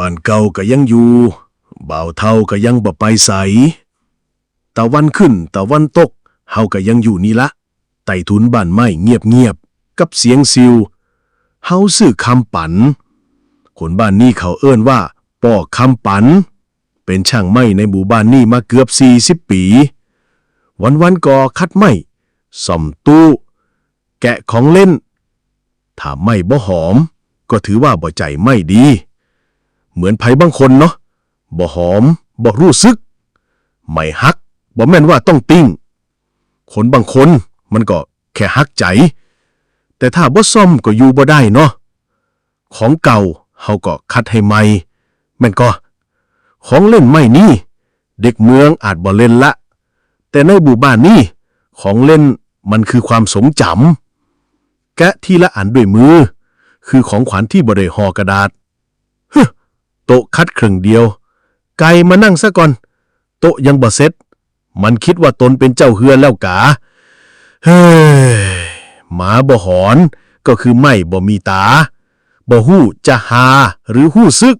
บ้านเก่าก็ยังอยู่บ่าวเท่าก็ยังบ่ไปใสตะวันขึ้นตะวันตกเฮาก็ยังอยู่นี่ละไต่ทุนบ้านไม้เงียบๆกับเสียงซิวเฮาซื้อคำปันคนบ้านนี้เขาเอิ้นว่าป้อคำปัน เป็นช่างไม้ในหมู่บ้านนี้มาเกือบ 40 ปี วันๆก่อคัดไม้ซ่อมตู้ แกะของเล่น ถ้าไม่บ่หอม ก็ถือว่าบ่ใจไม่ดี เหมือนไผบางคนเนาะบ่หอมบ่รู้สึก ไม่ฮักบ่แม่นว่าต้องติ้ง คนบางคนมันก็แค่ฮักใจ แต่ถ้าบ่ซ่อมก็อยู่บ่ได้เนาะของเก่าเฮาก็คัดให้ใหม่แม่นก็ ของเล่นไม่นี่ เด็กเมืองอาจบ่เล่นละ แต่ในหมู่บ้านนี่ของเล่นมันคือความสงจำแกะที่ละอันด้วยมือ คือของขวัญที่บริห่อกระดาษ โต๊ะคัดครึ่งเดียว ไก่มานั่งซะก่อน โต๊ะยังบ่เซ็ตมันคิดว่าตนเป็นเจ้าเฮือนแล้วกา เฮ้ย หมาบ่หอนก็คือไม่บ่มีตาบ่หู้จะหาหรือหู้ซึก